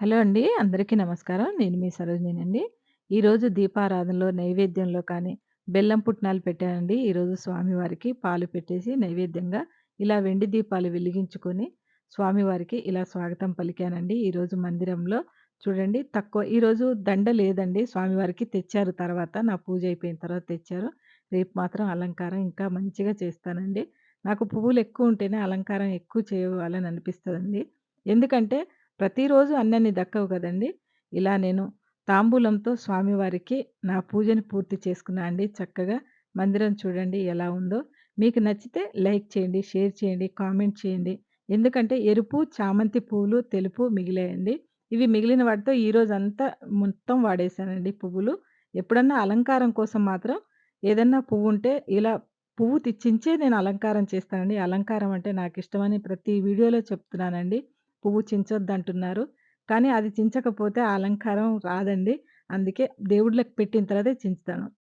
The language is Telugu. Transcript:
హలో అండి. అందరికీ నమస్కారం. నేను మీ సరోజినేనండి ఈరోజు దీపారాధనలో నైవేద్యంలో కానీ, బెల్లం పుట్నాలు పెట్టానండి. ఈరోజు స్వామివారికి పాలు పెట్టేసి నైవేద్యంగా ఇలా వెండి దీపాలు వెలిగించుకొని, స్వామివారికి ఇలా స్వాగతం పలికానండి. ఈరోజు మందిరంలో చూడండి తక్కువ ఈరోజు దండ లేదండి. స్వామివారికి తెచ్చారు తర్వాత. నా పూజ అయిపోయిన తర్వాత తెచ్చారు. రేపు మాత్రం అలంకారం ఇంకా మంచిగా చేస్తానండి. నాకు పువ్వులు ఎక్కువ ఉంటేనే అలంకారం ఎక్కువ చేయాలని అనిపిస్తుందండి ఎందుకంటే ప్రతిరోజు అన్నన్ని దక్కవు కదండి ఇలా నేను తాంబూలంతో స్వామివారికి నా పూజని పూర్తి చేసుకున్నా అండి చక్కగా. మందిరం చూడండి ఎలా ఉందో. మీకు నచ్చితే లైక్ చేయండి, షేర్ చేయండి, కామెంట్ చేయండి. ఎందుకంటే ఎరుపు, చామంతి పూలు, తెలుపు మిగిలాయండి. ఇవి మిగిలిన వాటితో ఈరోజు అంతా మొత్తం వాడేశానండి పువ్వులు. ఎప్పుడన్నా అలంకారం కోసం మాత్రం ఏదన్నా పువ్వుంటే ఇలా పువ్వు తెచ్చించే నేను అలంకారం చేస్తానండి. అలంకారం అంటే నాకు ఇష్టమని ప్రతి వీడియోలో చెప్తున్నానండి. పువ్వు చించొద్దంటున్నారు. కానీ అది చించకపోతే ఆ అలంకారం రాదండి. అందుకే దేవుళ్ళకి పెట్టిన తర్వాతే చించుతాను.